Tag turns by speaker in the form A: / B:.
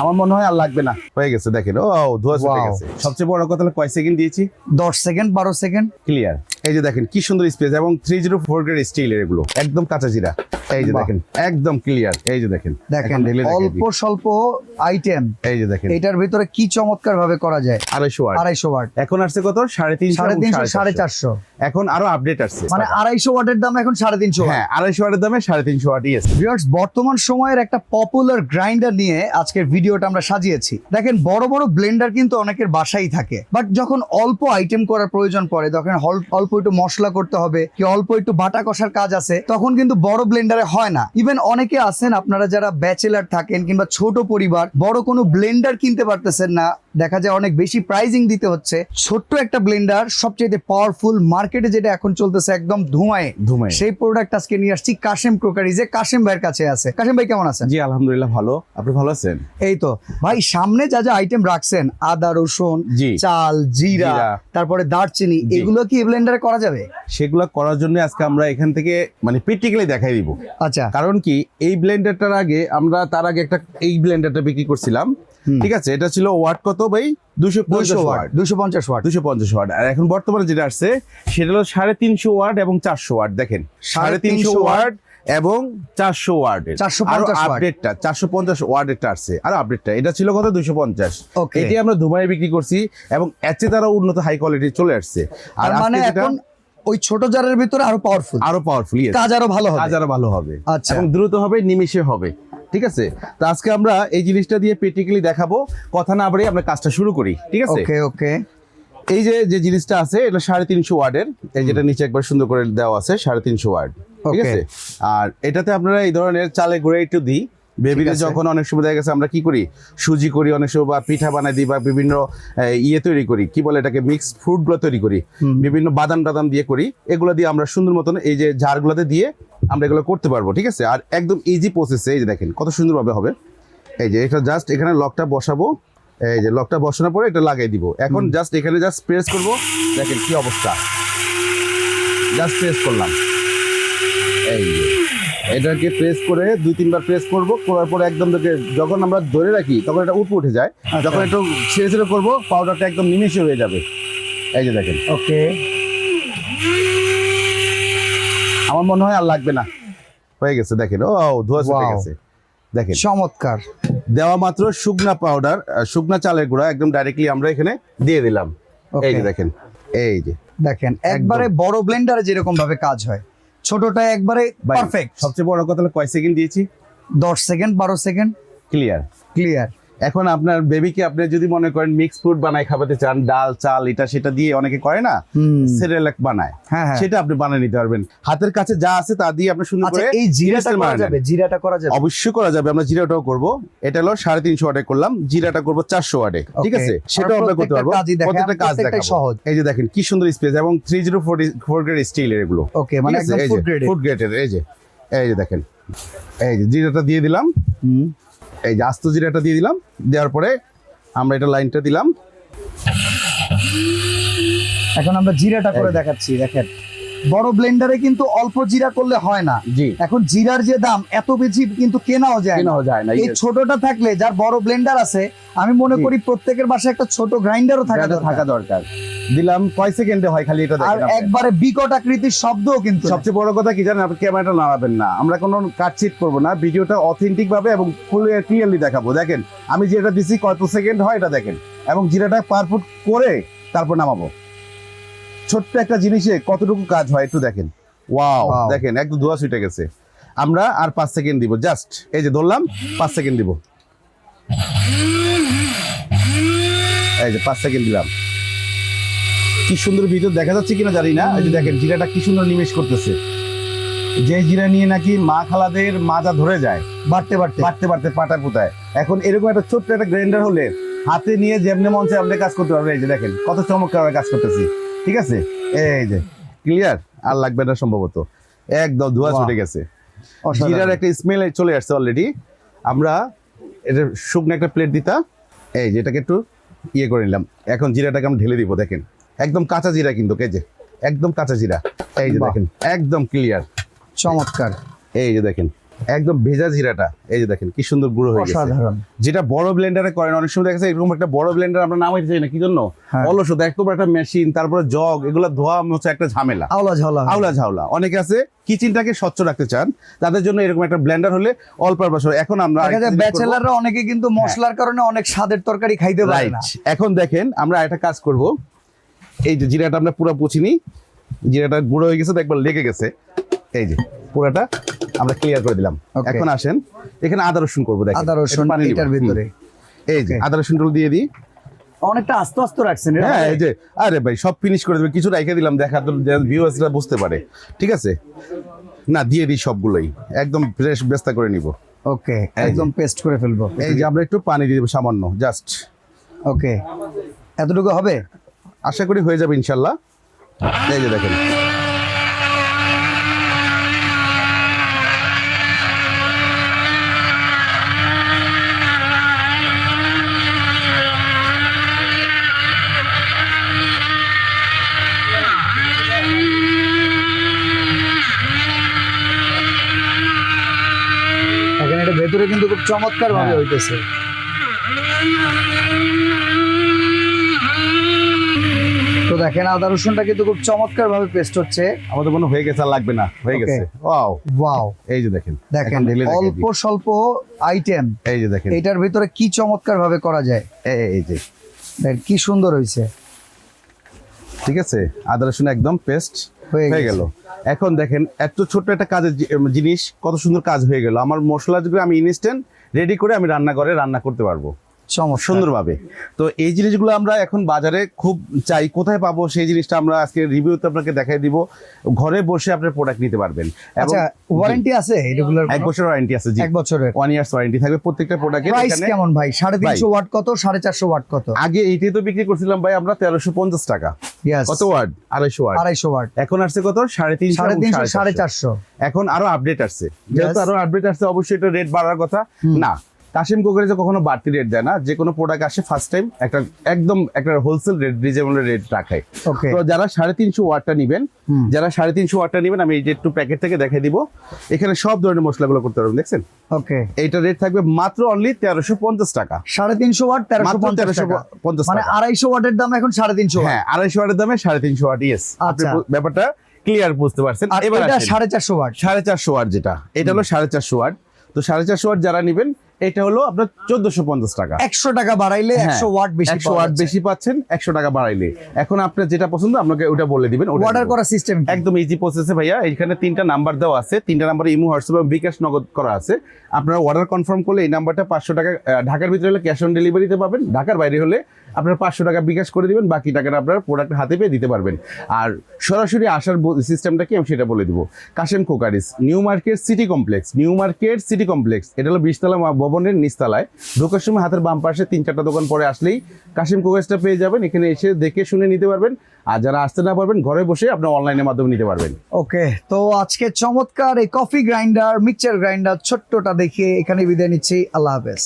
A: আমার মনে হয় আর লাগবে না। হয়ে গেছে দেখেন। ও ধোয়া
B: Wow.
A: গেছে। সবচেয়ে বড় কথা কয় সেকেন্ড দিয়েছি?
B: দশ সেকেন্ড বারো সেকেন্ড।
A: ক্লিয়ার এই যে দেখেন কি সুন্দর স্পেস এবং থ্রি জিরো ফোর গ্রেড স্টিলের এগুলো। একদম কাঁচা জিরা। এই যে দেখেন একদম ক্লিয়ার এই যে দেখেন
B: দেখেন অল্প স্বল্প আইটেম
A: এই যে দেখেন।
B: এটার ভিতরে কি চমৎকার ভাবে করা যায়?
A: আড়াইশো ওয়াট
B: আড়াইশো ওয়াট
A: এখন আসছে কত? সাড়ে তিনশো
B: সাড়ে তিনশো সাড়ে চারশো।
A: এখন আরও আপডেট আসছে।
B: মানে আড়াইশো ওয়াটের দাম এখন সাড়ে তিনশো
A: হ্যাঁ আড়াইশো ওয়াটের দামে সাড়ে তিনশো ওয়াট ইয়েস
B: ভিউয়ার্স বর্তমান সময়ের একটা পপুলার গ্রাইন্ডার নিয়ে আজকের ভিডিওটা আমরা সাজিয়েছি। দেখেন বড় বড় ব্লেন্ডার কিন্তু অনেকের বাসাই থাকে। বাট যখন অল্প আইটেম করার প্রয়োজন পড়ে তখন অল্প একটু মশলা করতে হবে কি অল্প একটু বাটা কষার কাজ আছে তখন কিন্তু বড় ব্লেন্ডারে হয় না। ইভেন অনেকে আছেন আপনারা যারা ব্যাচেলার থাকেন কিংবা ছোট পরিবার বড় কোনো ব্লেন্ডার কিনতে পারতেছেন না দেখা যায় অনেক বেশি প্রাইজিং দিতে হচ্ছে। ছোট্ট একটা ব্লেন্ডার সবচেয়ে পাওয়ারফুল মার্কেটে যেটা এখন চলতেছে একদম ধুমায়
A: ধুমায়
B: সেই প্রোডাক্ট আজকে নিয়ে আসছি কাশেম ক্রোকারিজে কাশেম ভাইয়ের কাছে আছে। কাশেম ভাই কেমন আছেন?
A: জি আলহামদুলিল্লাহ ভালো। আপনি ভালো আছেন?
B: এই তো। ভাই সামনে যা যা আইটেম রাখছেন আদা রসুন চাল জিরা। তারপরে দারচিনি এগুলো কি ব্লেন্ডারে করা যাবে?
A: সেগুলো করার জন্য আজকে আমরা এখান থেকে মানে প্র্যাকটিক্যালি দেখাই দিব।
B: আচ্ছা।
A: কারণ কি এই ব্লেন্ডারটার আগে আমরা তার আগে একটা এই ব্লেন্ডারটা বিক্রি করছিলাম। ঠিক আছে? এটা ছিল ওয়াট কত ভাই? দুশো পঞ্চাশ
B: ওয়াট। দুশো পঞ্চাশ ওয়াট।
A: দুশো পঞ্চাশ ওয়াট। আর এখন বর্তমানে যেটা আসছে সেটা হলো সাড়ে তিনশো ওয়াট এবং চারশো ওয়াট। দেখেন সাড়ে তিনশো
B: 350
A: ওয়াট এবং চারশো
B: 450 watt।
A: আপডেটটা চারশো পঞ্চাশ ওয়াটেরটা আসছে। আর আপডেটটা এটা ছিল কত? দুশো পঞ্চাশ. এটি আমরা দুবাই বিক্রি করছি এবং এর চেয়ে তারা উন্নত হাই কোয়ালিটি চলে আসছে। আর
B: মানে এখন ওই ছোট জারের ভিতরে আরও পাওয়ারফুল
A: আরও পাওয়ারফুল
B: কাজ আরও ভালো হবে।
A: কাজ আরও ভালো হবে।
B: আচ্ছা।
A: এবং দ্রুত হবে নিমিষে হবে। ঠিক আছে? তো আজকে আমরা এই জিনিসটা দিয়ে প্র্যাকটিক্যালি দেখাবো। কথা না বাড়িয়ে আমরা কাজটা শুরু করি ঠিক আছে?
B: ওকে ওকে
A: এই যে যে জিনিসটা আছে এটা সাড়ে তিনশো ওয়ার্ডের। এই যেটা নিচে একবার সুন্দর করে দেওয়া আছে সাড়ে তিনশো ওয়ার্ড ঠিক আছে? আর এটাতে আপনারা এই ধরনের চালে গুঁড়ে একটু দিই। বেবিতে যখন অনেক সময় দেখা গেছে আমরা কি করি? সুজি করি অনেক সময় বা পিঠা বানাই দিই বা বিভিন্ন ইয়ে তৈরি করি। কি বলে এটাকে? মিক্স ফ্রুটগুলো তৈরি করি। বিভিন্ন বাদাম টাদাম দিয়ে করি। এগুলো দিয়ে আমরা সুন্দর মতন এই যে জারগুলোতে দিয়ে আমরা এগুলো করতে পারব ঠিক আছে? আর একদম ইজি প্রসেসে এই যে দেখেন কত সুন্দরভাবে হবে। এই যে এটা জাস্ট এখানে লকটা বসাবো। এই যে লকটা বসানোর পরে এটা লাগিয়ে দিব। এখন জাস্ট এখানে জাস্ট প্রেস করব। দেখেন কি অবস্থা। জাস্ট প্রেস করলাম। এই এটাকে প্রেস করে দুই তিনবার প্রেস করব। করার পরে একদম যখন আমরা ধরে রাখি তখন এটা উপরে উঠে যায়। যখন একটু ছেড়ে ছেড়ে করব পাউডারটা একদম নিমিশে হয়ে যাবে। এই যে দেখেন।
B: ওকে
A: আমার মনে হয় আর লাগবে না। হয়ে গেছে দেখেন ও ধোয়া ছুটে গেছে। দেখেন।
B: চমৎকার।
A: দেওয়া মাত্র শুকনা পাউডার শুকনা চালের গুঁড়া একদম ডাইরেক্টলি আমরা এখানে দিয়ে দিলাম। এই যে দেখেন এই যে।
B: দেখেন একবারে বড় ব্লেন্ডারে যেরকম ভাবে কাজ হয়। ছোটটা একবারে পারফেক্ট
A: সবচেয়ে বড় কথা হলো কয় সেকেন্ড দিয়েছি?
B: দশ সেকেন্ড বারো সেকেন্ড।
A: ক্লিয়ার
B: ক্লিয়ার
A: এখন আপনার বেবিকে আপনি যদি মনে করেন মিক্স ফুড বানায় খাওয়াতে চান ডাল চাল এটা সেটা দিয়ে অনেকে করে না সেরেলাক বানায়
B: হ্যাঁ হ্যাঁ।
A: সেটা আপনি বানিয়ে নিতে পারবেন। হাতের কাছে যা আছে তা দিয়ে আপনি সুন্দর
B: আচ্ছা
A: করে
B: এই জিরাটা করা যাবে? জিরাটা করা যাবে?
A: অবশ্যই করা যাবে আমরা জিরাটাও করব। এটা হলো সাড়ে তিনশো ওয়াটে করলাম জিরাটা করব চারশো ওয়াটে ঠিক আছে? সেটাও আমরা করতে পারব। প্রত্যেকটা কাজ দেখাবো।
B: সহজ।
A: এই যে দেখেন কি সুন্দর স্পেস এবং থ্রি জিরো ফোর গ্রেড স্টিলের এগুলো।
B: ওকে মানে একদম ফুড গ্রেডে
A: ফুড গ্রেডের এই যে এই যে দেখেন। এই যে জিরাটা দিয়ে দিলাম।
B: হুম।
A: এই যে আস্ত জিরাটা দিয়ে দিলাম, দেওয়ার পরে আমরা এটা লাইনটা দিলাম।
B: এখন আমরা জিরাটা করে দেখাচ্ছি, দেখেন। বড় ব্লেন্ডারে কিন্তু অল্প জিরা করলে হয় না।
A: জি।
B: এখন জিরার যে দাম এত বেশি কিন্তু কেনাও যায় না।
A: কেনাও যায় না
B: এই ছোটটা থাকলে যার বড় ব্লেন্ডার আছে আমি মনে করি প্রত্যেকের বাসায় একটা ছোট গ্রাইন্ডারও থাকা
A: থাকা
B: দরকার।
A: দিলাম কয় সেকেন্ডে হয় খালি এটা
B: আর। একবারে বিকট আকৃতির শব্দও কিন্তু।
A: সবচেয়ে বড় কথা কি জানেন আপনি ক্যামেরাটা নাড়াবেন না। আমরা কোনো কাটচিট করব না ভিডিওটা অথেন্টিক ভাবে এবং ফুল ক্লিয়ারলি দেখাবো। দেখেন আমি যেটা দিছি কত সেকেন্ড হয় এটা দেখেন। এবং জিরাটা পারফুট করে তারপর নামাবো। ছোট্ট একটা জিনিসে কতটুকু কাজ হয় একটু দেখেন। ওয়াও. দেখেন একদম ধোয়া ছুটে গেছে। আমরা আর পাঁচ সেকেন্ড দিব জাস্ট এই যে ধরলাম পাঁচ সেকেন্ড দিব। এই যে পাঁচ সেকেন্ড দিলাম। কি সুন্দর ভিতর দেখা যাচ্ছে কিনা জানি না এই যে দেখেন জিরাটা কি সুন্দর নিমেষ করতেছে। যে জিরা নিয়ে নাকি মা খালাদের মাজা ধরে যায়
B: বাড়তে বাড়তে।
A: বাড়তে বাড়তে পাটা পুতায়। এখন এরকম একটা ছোট্ট একটা গ্রাইন্ডার হলে হাতে নিয়ে যেমনে মঞ্চে আপনি কাজ করতে পারবেন এই যে দেখেন কত চমৎকার কাজ করতেছি। ঠিক আছে? এই যে ক্লিয়ার আর লাগবে না সম্ভবত। একদম ধোয়া। ছুটে গেছে। জিরার একটা স্মেল চলে আসছে অলরেডি আমরা এটা শুকনো একটা প্লেট দিতা। এই যে এটাকে একটু ইয়ে করে নিলাম। এখন জিরাটাকে আমি ঢেলে দিব দেখেন। একদম কাঁচা জিরা কিন্তু এই যে একদম কাঁচা জিরা। এই যে দেখেন একদম ক্লিয়ার
B: চমৎকার।
A: এই যে দেখেন একদম ভেজা জিরাটা। এই যে দেখেন কি সুন্দর গুঁড়ো হয়ে গেছে। যেটা বড় ব্লেন্ডারে করেন অনেক সময় দেখা যায় এরকম একটা বড় ব্লেন্ডার আমরা নামাইতে চাই না কি জন্য?
B: হ্যাঁ।
A: অলসতা একদম একটা মেশিন তারপরে জগ এগুলো ধোয়া হচ্ছে একটা ঝামেলা।
B: আওলা ঝাওলা।
A: আউলা ঝাউলা অনেকে আছে কিচেনটাকে স্বচ্ছ রাখতে চান তাদের জন্য এরকম একটা ব্লেন্ডার হলে অল পারপাস এখন আমরা।
B: ব্যাচেলাররা অনেকে কিন্তু মশলার কারণে অনেক স্বাদের তরকারি খাইতে পারে না।
A: এখন দেখেন আমরা একটা কাজ করব। এই যে জিরাটা আমরা পুরো পুছিনি জিরাটা গুঁড়ো হয়ে গেছে তো একবার লেগে গেছে। এই যে পুরাটা আমরা ক্লিয়ার করে দিলাম। এখন আসেন এখানে আদা রসুন করব দেখেন
B: আদা রসুন এটার ভিতরে।
A: এই যে আদা রসুন দিয়ে দিই।
B: অনেকটা আস্তে আস্তে রাখছেন
A: হ্যাঁ এই যে আরে ভাই সব ফিনিশ করে দেবে কিছু রেখে দিলাম দেখা ভিউয়ার্সরা বুঝতে পারে। ঠিক আছে? না দিয়ে দিই সবগুলোই। একদম ফ্রেশ বেস্তা করে নিব।
B: ওকে একদম পেস্ট করে ফেলব।
A: এই যে আমরা একটু পানি দিয়ে দেবো সামান্য জাস্ট
B: ওকে এতটুকু হবে?
A: আশা করি হয়ে যাবে ইনশাল্লাহ। এই যে দেখেন
B: এখন এটা ভেতরে কিন্তু খুব চমৎকার ভাবে
A: হ্যাঁ।
B: হইতেছে। তো দেখেন আদা রসুনটা কিন্তু খুব চমৎকার ভাবে পেস্ট হচ্ছে।
A: আমাদের মনে হয় গেছে আর লাগবে না হয়ে গেছে। ওয়াও
B: ওয়াও
A: এই যে দেখেন
B: দেখেন অল্প স্বল্প আইটেম
A: এই যে দেখেন।
B: এটার ভিতরে কি চমৎকার ভাবে করা যায়?
A: এই- এই যে।
B: দেখেন কি সুন্দর হয়েছে
A: ঠিক আছে? আদা রসুন একদম পেস্ট
B: হয়ে।
A: গেল। এখন দেখেন এত ছোট্ট একটা কাজের জিনিস কত সুন্দর কাজ হয়ে গেল। আমার মশলাগুলো আমি ইনস্ট্যান্ট রেডি করে আমি রান্নাঘরে রান্না করতে পারব। সুন্দরভাবে। তো এই জিনিসগুলো আমরা এখন বাজারে খুব চাই কোথায় পাবো সেই জিনিসটা আমরা আজকে রিভিউতে আপনাকে দেখাই দিব। ঘরে বসে আপনার প্রোডাক্ট নিতে পারবেন।
B: আচ্ছা ওয়ারেন্টি আছে এগুলোর
A: এক বছর ওয়ারেন্টি আছে জি।
B: এক বছরের।
A: ওয়ান ইয়ার্স ওয়ারেন্টি থাকবে প্রত্যেকটা প্রোডাক্টের
B: প্রাইস কেমন ভাই? সাড়ে তিনশো ওয়াট কত? সাড়ে চারশো ওয়াট কত?
A: আগে এইটাই তো বিক্রি করছিলাম ভাই আমরা তেরোশো পঞ্চাশ টাকা।
B: Yes,
A: কত ওয়ার্ড আড়াইশো ওয়ার্ড
B: আড়াইশো ওয়াট
A: এখন আসছে কত? সাড়ে তিনশো
B: সাড়ে
A: এবং
B: তিনশো সাড়ে
A: সাড়ে
B: চারশো।
A: এখন আরও আপডেট আসছে। যেহেতু আরও আপডেট আসছে অবশ্যই এটা রেট বাড়ার কথা। না কাশিম কোকারে যে কখনো বাড়তি রেট দেয় না যে কোনো প্রোডাক্ট আসে ফার্স্ট টাইম একটা একদম একটা হোলসেল রেট রিজনেবল রেট রাখায়। তো যারা সাড়ে তিনশো ওয়াটটা নিবেন। যারা সাড়ে তিনশো ওয়াটটা নিবেন আমি এই যে একটু প্যাকেট থেকে দেখাই দিব। এখানে সব ধরনের মশলাগুলো করতে পারবেন দেখছেন?
B: ওকে
A: এইটা রেট থাকবে মাত্র অনলি তেরোশো পঞ্চাশ টাকা।
B: সাড়ে তিনশো ওয়াট তেরোশো
A: তেরোশো পঞ্চাশ
B: মানে আড়াইশো ওয়াটের দাম এখন সাড়ে তিনশো
A: হ্যাঁ আড়াইশো ওয়াটের দামে সাড়ে তিনশো ওয়াট ইয়েস
B: আচ্ছা।
A: ব্যাপারটা ক্লিয়ার বুঝতে পারছেন। এবার
B: সাড়ে চারশো ওয়াট।
A: সাড়ে চারশো ওয়াট যেটা। এটা হলো সাড়ে চারশো ওয়াট। তো সাড়ে চারশো ওয়াট যারা নেবেন এটা হলো আপনার চোদ্দশো পঞ্চাশ টাকা।
B: একশো টাকা বাড়াইলে একশো ওয়াট বেশি
A: হ্যাঁ, একশো ওয়াট বেশি পাচ্ছেন একশো টাকা বাড়াইলে। এখন আপনার যেটা পছন্দ আপনাকে ওটা বলে দিবেন
B: অর্ডার। করার সিস্টেম
A: একদম ইজি প্রসেসে ভাইয়া এখানে তিনটা নাম্বার দেওয়া আছে তিনটা নাম্বারে ইমো হোয়াটসঅ্যাপ এবং বিকাশ নগদ করা আছে। আপনারা অর্ডার কনফার্ম করলে এই নাম্বারটা পাঁচশো টাকা ঢাকার ভিতরে হলে ক্যাশ অন ডেলিভারিতে পাবেন ঢাকার বাইরে হলে আপনার পাঁচশো টাকা বিকাশ করে দিবেন বাকি টাকাটা আপনার প্রোডাক্ট হাতে পেয়ে দিতে পারবেন। আর সরাসরি আসার সিস্টেমটা কি আমি সেটা বলে দিব। Kashem কোকারিস new market city complex new market city complex এটা হলো বিশতলা ভবনের নিচতলায়। ঢোকার সময় হাতের বাম পাশে তিন চারটা দোকান পরে আসলেই কাশিম কোকারিসটা পেয়ে যাবেন। এখানে এসে দেখে শুনে নিতে পারবেন। আর যারা আসতে না পারবেন, ঘরে বসে আপনি অনলাইনের মাধ্যমে নিতে পারবেন।
B: ওকে, তো আজকে চমৎকার এই কফি গ্রাইন্ডার মিক্সার গ্রাইন্ডার ছোট্টটা দেখে এখানে বিদায় নিচ্ছি। আল্লাহ হাফেজ।